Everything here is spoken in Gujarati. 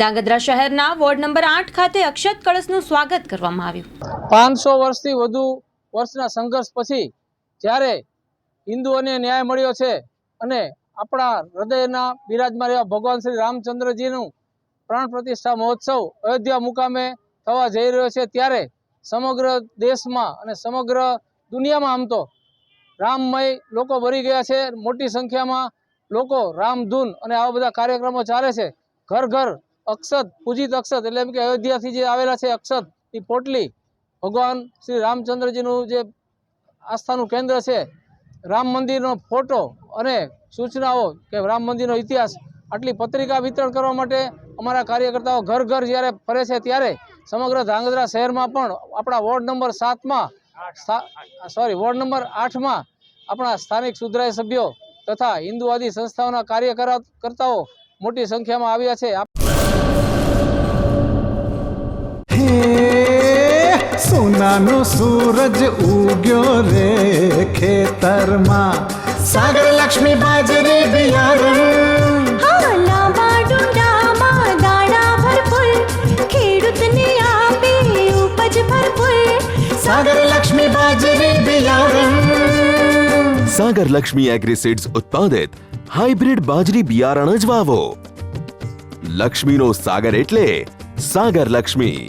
ધાંગધ્રા શહેરના વોર્ડ નંબર આઠ ખાતે અક્ષત કળશનું સ્વાગત કરવામાં આવ્યું. પાંચસો વર્ષથી વધુ વર્ષના સંઘર્ષ પછી જ્યારે હિન્દુઓને ન્યાય મળ્યો છે અને આપણા હૃદયના બિરાજમાં રહેવા ભગવાન શ્રી રામચંદ્રજીનું પ્રાણ પ્રતિષ્ઠા મહોત્સવ અયોધ્યા મુકામે થવા જઈ રહ્યો છે, ત્યારે સમગ્ર દેશમાં અને સમગ્ર દુનિયામાં આમ તો રામમય લોકો ભરી ગયા છે, મોટી સંખ્યામાં લોકો રામધૂન અને આવા બધા કાર્યક્રમો ચાલે છે. ઘર ઘર અક્ષત, પૂજિત અક્ષત, એટલે એમ કે અયોધ્યાથી જે આવેલા છે અક્ષત, એ પોટલી, ભગવાન શ્રી રામચંદ્રજીનું જે આસ્થાનું કેન્દ્ર છે, રામ મંદિરનો ફોટો અને સૂચનાઓ કે રામ મંદિરનો ઇતિહાસ, આટલી પત્રિકા વિતરણ કરવા માટે અમારા કાર્યકર્તાઓ ઘર ઘર જ્યારે ફરે છે ત્યારે સમગ્ર ધ્રાંગધ્રા શહેરમાં પણ આપણા વોર્ડ નંબર સાતમાં સોરી, વોર્ડ નંબર આઠમાં આપણા સ્થાનિક સુધરાય સભ્યો તથા હિન્દુવાદી સંસ્થાઓના કાર્યકર્તાઓ મોટી સંખ્યામાં આવ્યા છે. સોનાનો સૂરજ ઉગ્યો રે ખેતરમાં. સાગર લક્ષ્મી બાજરી બિયારણ. હા લાંબા ડુંડામાં દાણા ભરપૂર ખેડૂતને આપે ઉપજ ભરપૂર. સાગર લક્ષ્મી બાજરી બિયારણ. સાગર લક્ષ્મી એગ્રીસીડ્સ ઉત્પાદિત હાઇબ્રિડ બાજરી બિયારણ જ વાવો. લક્ષ્મીનો સાગર એટલે સાગર લક્ષ્મી.